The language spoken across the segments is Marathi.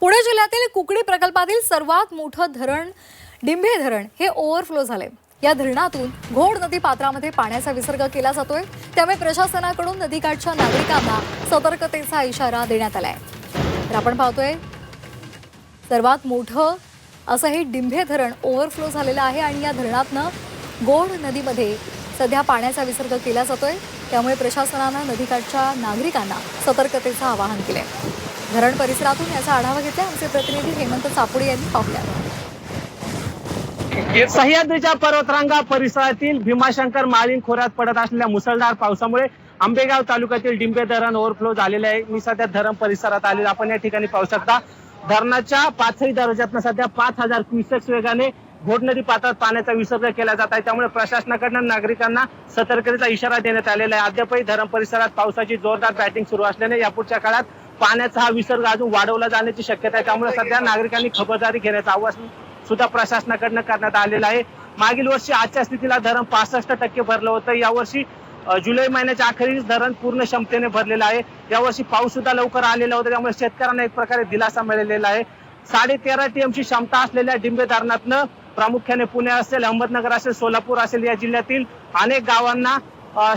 पुणे जिल्ह्यातील कुकडी प्रकल्पातील सर्वात मोठं धरण डिंभे धरण हे ओव्हरफ्लो झाले. या धरणातून घोड नदी पात्रामध्ये पाण्याचा विसर्ग केला जातोय. त्यामुळे प्रशासनाकडून नदीकाठच्या नागरिकांना सतर्कतेचा इशारा देण्यात आलाय. तर आपण पाहतोय सर्वात मोठं असं हे डिंभे धरण ओव्हरफ्लो झालेलं आहे आणि या धरणातनं गोड नदीमध्ये सध्या पाण्याचा विसर्ग केला जातोय. त्यामुळे प्रशासनानं नदीकाठच्या नागरिकांना सतर्कतेचं आवाहन केलं धरण परिसरातून याचा आढावा घेतला. आमचे प्रतिनिधी हेमंत चापुडे यांनी पाहुल्या सह्याद्रीच्या पर्वतरांगा परिसरातील भीमाशंकर माळीन खोऱ्यात पडत असलेल्या मुसळधार पावसामुळे आंबेगाव तालुक्यातील डिंबे धरण ओव्हरफ्लो झालेले आहे. मी सध्या धरण परिसरात आलेलो आपण या ठिकाणी पाहू शकता धरणाच्या पाचही दरवाज्यातनं सध्या पाच हजार क्युसेक्स वेगाने घोट नदी पात्रात पाण्याचा विसर्ग केला जात आहे. त्यामुळे प्रशासनाकडनं नागरिकांना सतर्कतेचा इशारा देण्यात आलेला आहे. अद्यापही धरण परिसरात पावसाची जोरदार बॅटिंग सुरू असल्याने यापुढच्या काळात पाण्याचा हा विसर्ग अजून वाढवला जाण्याची शक्यता आहे. त्यामुळे सध्या नागरिकांनी खबरदारी घेण्याचं आवाहन सुद्धा प्रशासनाकडनं करण्यात आलेलं आहे. मागील वर्षी आजच्या स्थितीला धरण पासष्ट टक्के भरलं होतं. यावर्षी जुलै महिन्याच्या अखेरीस धरण पूर्ण क्षमतेने भरलेलं आहे. यावर्षी पाऊस सुद्धा लवकर आलेला होता. त्यामुळे शेतकऱ्यांना एक प्रकारे दिलासा मिळालेला आहे. साडे तेरा टीएमची क्षमता असलेल्या डिंबे धरणातनं प्रामुख्याने पुणे असेल अहमदनगर असेल सोलापूर असेल या जिल्ह्यातील अनेक गावांना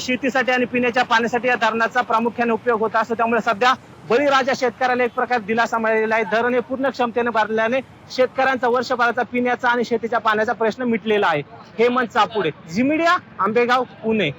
शेतीसाठी आणि पिण्याच्या पाण्यासाठी या धरणाचा प्रामुख्याने उपयोग होत असतो. त्यामुळे सध्या बळीराजा शेतकऱ्याला एक प्रकार दिलासा मिळालेला आहे. धरण हे पूर्ण क्षमतेने भरल्याने शेतकऱ्यांचा वर्षभराचा पिण्याचा आणि शेतीच्या पाण्याचा प्रश्न मिटलेला आहे. हेमंत चापुडे जिमिडिया आंबेगाव पुणे.